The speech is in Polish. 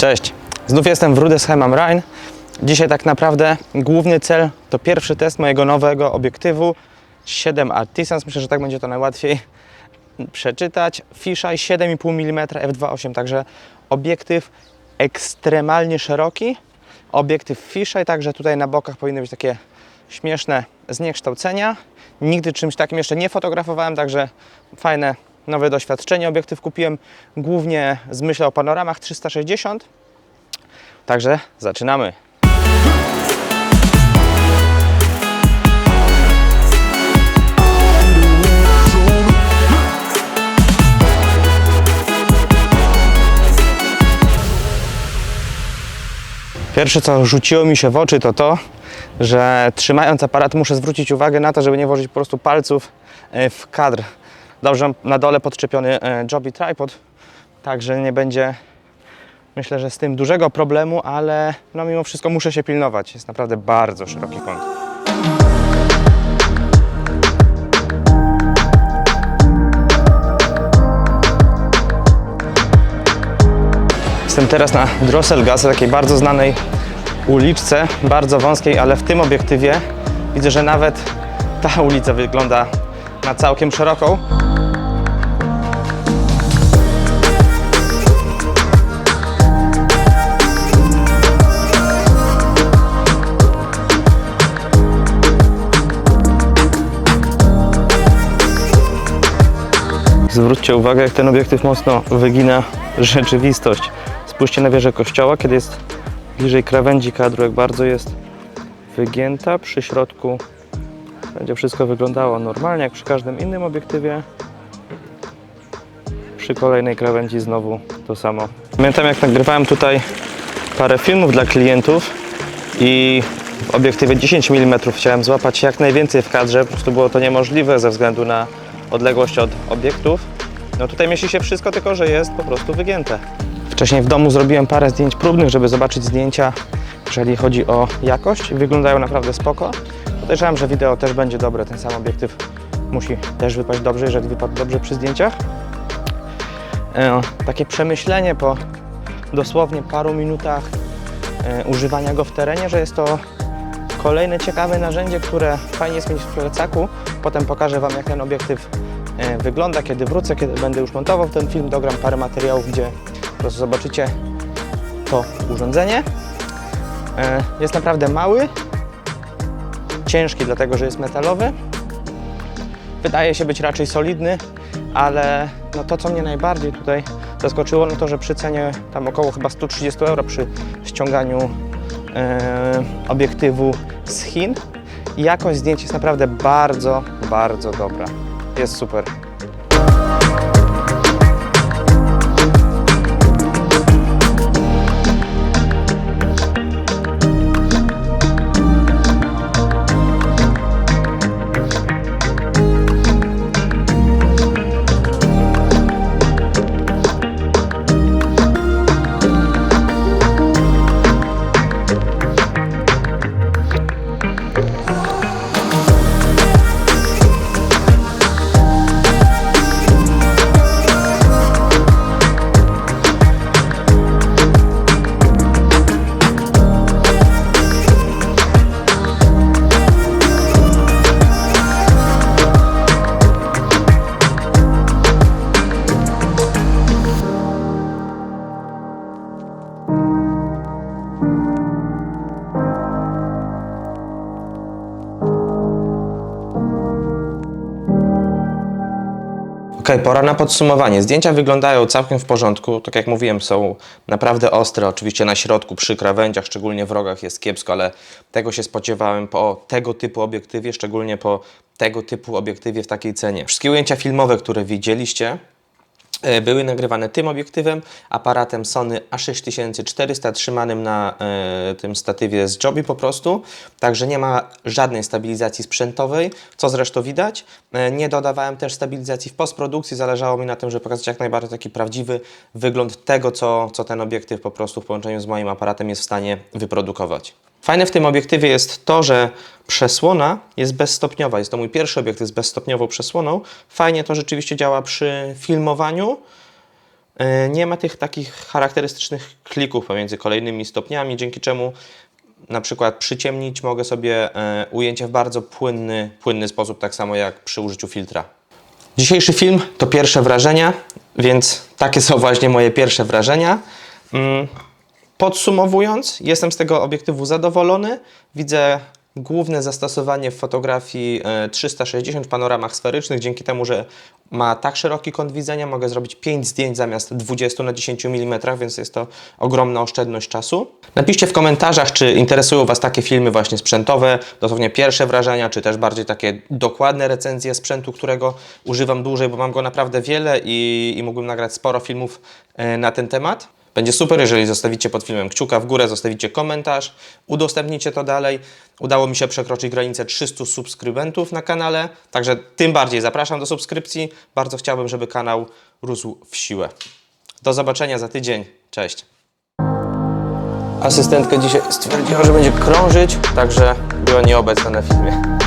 Cześć, znów jestem w Rudesheim am Rhein. Dzisiaj tak naprawdę główny cel to pierwszy test mojego nowego obiektywu 7 Artisans. Myślę, że tak będzie to najłatwiej przeczytać. Fisheye 7,5 mm f2.8, także obiektyw ekstremalnie szeroki. Obiektyw fisheye, także tutaj na bokach powinny być takie śmieszne zniekształcenia. Nigdy czymś takim jeszcze nie fotografowałem, także fajne nowe doświadczenie. Obiektyw kupiłem głównie z myślą o panoramach 360. Także zaczynamy. Pierwsze, co rzuciło mi się w oczy, to to, że trzymając aparat muszę zwrócić uwagę na to, żeby nie włożyć po prostu palców e, w kadr. Dobrze, na dole podczepiony e, Joby Tripod, także nie będzie, myślę, że z tym dużego problemu, ale no mimo wszystko muszę się pilnować. Jest naprawdę bardzo szeroki kąt. Jestem teraz na Drosselgasse, takiej bardzo znanej uliczce, bardzo wąskiej, ale w tym obiektywie widzę, że nawet ta ulica wygląda na całkiem szeroką. Zwróćcie uwagę, jak ten obiektyw mocno wygina rzeczywistość. Spójrzcie na wieżę kościoła, kiedy jest bliżej krawędzi kadru, jak bardzo jest wygięta. Przy środku będzie wszystko wyglądało normalnie, jak przy każdym innym obiektywie. Przy kolejnej krawędzi znowu to samo. Pamiętam, jak nagrywałem tutaj parę filmów dla klientów i w obiektywie 10 mm chciałem złapać jak najwięcej w kadrze, po prostu było to niemożliwe ze względu na odległość od obiektów. No tutaj mieści się wszystko, tylko że jest po prostu wygięte. Wcześniej w domu zrobiłem parę zdjęć próbnych, żeby zobaczyć zdjęcia, jeżeli chodzi o jakość. Wyglądają naprawdę spoko. Podejrzewam, że wideo też będzie dobre. Ten sam obiektyw musi też wypaść dobrze, jeżeli wypadł dobrze przy zdjęciach. E, takie przemyślenie po dosłownie paru minutach e, używania go w terenie, że jest to kolejne ciekawe narzędzie, które fajnie jest mieć w plecaku. Potem pokażę Wam, jak ten obiektyw e, wygląda, kiedy wrócę, kiedy będę już montował ten film. Dogram parę materiałów, gdzie po prostu zobaczycie to urządzenie. E, Jest naprawdę mały, ciężki, dlatego że jest metalowy. Wydaje się być raczej solidny, ale no to, co mnie najbardziej tutaj zaskoczyło, no to, że przy cenie tam około chyba 130 euro przy ściąganiu e, obiektywu z Chin, jakość zdjęć jest naprawdę bardzo, bardzo dobra. Jest super. Pora na podsumowanie. Zdjęcia wyglądają całkiem w porządku. Tak jak mówiłem, są naprawdę ostre. Oczywiście na środku, przy krawędziach, szczególnie w rogach jest kiepsko, ale tego się spodziewałem po tego typu obiektywie, szczególnie po tego typu obiektywie w takiej cenie. Wszystkie ujęcia filmowe, które widzieliście, były nagrywane tym obiektywem, aparatem Sony A6400 trzymanym na e, tym statywie z Joby po prostu, także nie ma żadnej stabilizacji sprzętowej, co zresztą widać. E, nie dodawałem też stabilizacji w postprodukcji, zależało mi na tym, żeby pokazać jak najbardziej taki prawdziwy wygląd tego, co, co ten obiektyw po prostu w połączeniu z moim aparatem jest w stanie wyprodukować. Fajne w tym obiektywie jest to, że przesłona jest bezstopniowa. Jest to mój pierwszy obiektyw z bezstopniową przesłoną. Fajnie to rzeczywiście działa przy filmowaniu. e, nie ma tych takich charakterystycznych klików pomiędzy kolejnymi stopniami, dzięki czemu na przykład przyciemnić mogę sobie e, ujęcie w bardzo płynny, płynny sposób, tak samo jak przy użyciu filtra. Dzisiejszy film to pierwsze wrażenia, więc takie są właśnie moje pierwsze wrażenia. Mm, Podsumowując, jestem z tego obiektywu zadowolony. Widzę główne zastosowanie w fotografii e, 360 w panoramach sferycznych. Dzięki temu, że ma tak szeroki kąt widzenia, mogę zrobić 5 zdjęć zamiast 20 na 10 mm, więc jest to ogromna oszczędność czasu. Napiszcie w komentarzach, czy interesują Was takie filmy właśnie sprzętowe, dosłownie pierwsze wrażenia, czy też bardziej takie dokładne recenzje sprzętu, którego używam dłużej, bo mam go naprawdę wiele i, i mógłbym nagrać sporo filmów e, na ten temat. Będzie super, jeżeli zostawicie pod filmem kciuka w górę, zostawicie komentarz, udostępnicie to dalej. Udało mi się przekroczyć granicę 300 subskrybentów na kanale, także tym bardziej zapraszam do subskrypcji. Bardzo chciałbym, żeby kanał rósł w siłę. Do zobaczenia za tydzień. Cześć. Asystentka dzisiaj stwierdziła, że będzie krążyć, także była nieobecna na filmie.